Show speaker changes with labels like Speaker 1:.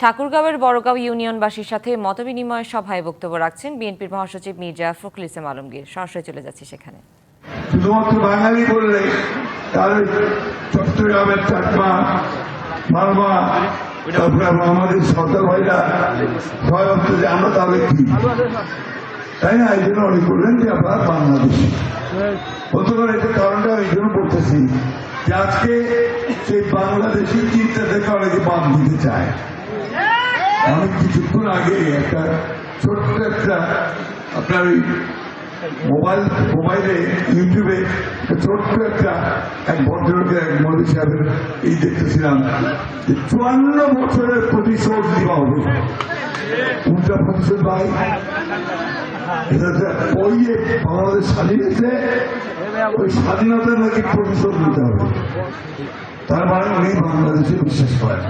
Speaker 1: ঠাকুরগাঁওয়ের বড়গাঁও ইউনিয়নবাসীর সাথে মতবিনিময় সভায় বক্তব্য রাখছেন বিএনপির মহাসচিব মির্জা ফখরুল ইসলাম আলমগীর। সরাসরি চলে যাচ্ছি সেখানে।
Speaker 2: শুধুমাত্র বাঙালি বললে তাহলে চট্টগ্রামের চাকমা মালমা আমাদের সরকার ভাইরা সবাই ভাবতো যে আমরা তাহলে কি? তাই না? এই জন্য অনেক বললেন যে আপনার বাংলাদেশি। হতে পারে এটা কারণটা এই জন্য বলতেছি যে আজকে সেই বাংলাদেশি চিন্তা থেকে অনেকে বাদ দিতে চায়। অনেক কিছুক্ষণ আগে একটা ছোট্ট একটা আপনার ওই মোবাইল, মোবাইলে, ইউটিউবে ছোট্ট একটা এক ভদ্রলোকের, এক মৌলী সাহেবের এই দেখতেছিলাম যে চুয়ান্ন বছরের প্রতিশোধ দেওয়া হবে। উল্টা প্রতিশোধ ভাই? পড়িয়ে বাংলাদেশ স্বাধীন হয়েছে, ওই স্বাধীনতার নাকি প্রতিশোধ নিতে হবে। তার মানে উনি বাংলাদেশে বিশ্বাস করেন।